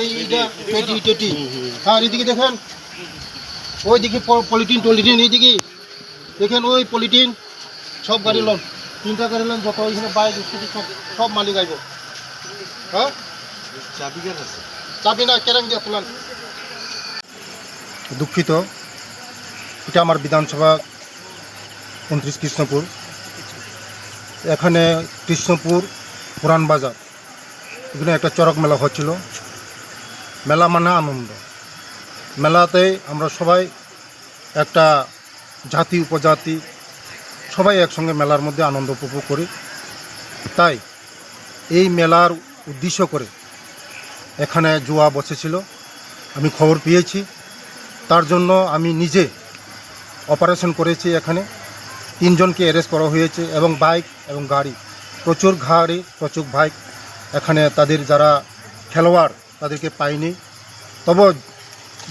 এই এটা twenty twenty হ্যাঁ এদিকে দেখেন ওই দিকে পলিটিন টলিটিন এইদিকে। দেখেন ওই পলিটিন সব গাড়ি লোন তিনটা গাড়ি লোন যত ওইখানে বাইক স্কুটি সব সব মালিক আইব। হ্যাঁ? চাবি না কেরাং দিয়ে তুলান দুঃখিত। এটা আমার বিধানসভা উনত্রিশ কৃষ্ণপুর। এখানে কৃষ্ণপুর পুরান বাজার। এখানে একটা চরক মেলা হচ্ছিল। মেলা মানে আনন্দ। মেলাতে আমরা সবাই একটা জাতি, উপজাতি, সবাই একসঙ্গে মেলার মধ্যে আনন্দ উপভোগ করি। তাই এই মেলার উদ্দেশ্য করে এখানে জুয়া বসেছিল। আমি খবর পেয়েছি। তার জন্য আমি নিজে অপারেশন করেছি এখানে। তিনজনকে অ্যারেস্ট করা হয়েছে এবং বাইক এবং গাড়ি, প্রচুর গাড়ি, প্রচুর বাইক। এখানে তাদের যারা খেলোয়াড় তাদেরকে পাইনি। তবে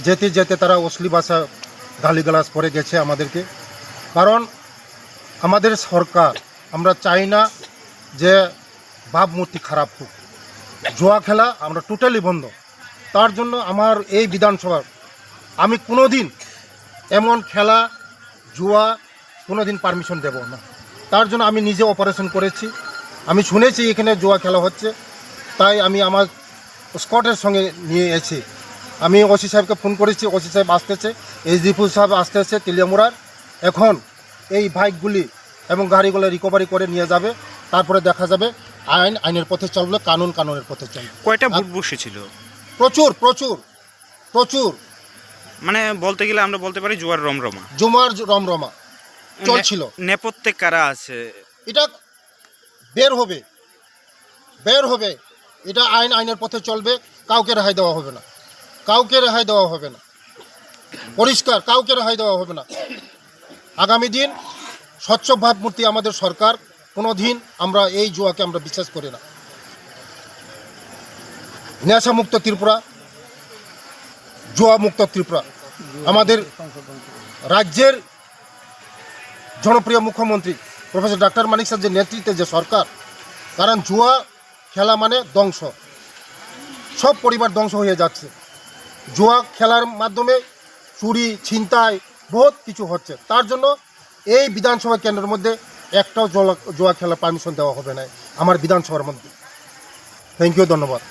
যেতে যেতে তারা অশ্লী ভাষা গালিগালাজ করে গেছে আমাদেরকে। কারণ আমাদের সরকার, আমরা চাই না যে ভাবমূর্তি খারাপ হোক। জুয়া খেলা আমরা টোটালি বন্ধ। তার জন্য আমার এই বিধানসভার আমি কোনো দিন এমন খেলা, জুয়া কোনো দিন পারমিশন দেব না। তার জন্য আমি নিজে অপারেশন করেছি। আমি শুনেছি এখানে জুয়া খেলা হচ্ছে। তাই আমি আমার স্কটের সঙ্গে নিয়ে এসেছি। আমি ওসি সাহেবকে ফোন করেছি ওসি সাহেব আসতেছে এইচডিপুর সাহেব আসতেছে তেলিয়ামুড়ার। এখন এই বাইকগুলি এবং গাড়িগুলো রিকভারি করে নিয়ে যাবে তারপরে দেখা যাবে আইন আইনের পথে চলবে কানুন কানুনের পথে চলবে। কয়টা বুট বসেছিল? প্রচুর প্রচুর প্রচুর। মানে বলতে গেলে আমরা বলতে পারি জুয়ার রমরমা। জুমার রমরমা চলছিল। নেপথ্যে কারা আছে? এটা বের হবে বের হবে। এটা আইন, আইনের পথে চলবে, কাউকে রেহাই দেওয়া হবে না। কাউকে রেহাই দেওয়া হবে না। পরিষ্কার, কাউকে রেহাই দেওয়া হবে না। আগামী দিন স্বচ্ছ ভাবমূর্তি আমাদের সরকার কোনো দিন আমরা এই জুয়াকে আমরা বিশ্বাস করি না। নেশামুক্ত ত্রিপুরা জুয়া মুক্ত ত্রিপুরা। আমাদের রাজ্যের জনপ্রিয় মুখ্যমন্ত্রী প্রফেসর ডাক্তার মানিক স্যার যে নেতৃত্বে যে সরকার, কারণ জুয়া খেলা মানে ধ্বংস। সব পরিবার ধ্বংস হয়ে যাচ্ছে। জুয়া খেলার মাধ্যমে চুরি, ছিনতাই বহুত কিছু হচ্ছে। তার জন্য এই বিধানসভা কেন্দ্রের মধ্যে একটাও জোয়া খেলার খেলা পারমিশন দেওয়া হবে না আমার বিধানসভার মধ্যে। থ্যাংক ইউ ধন্যবাদ।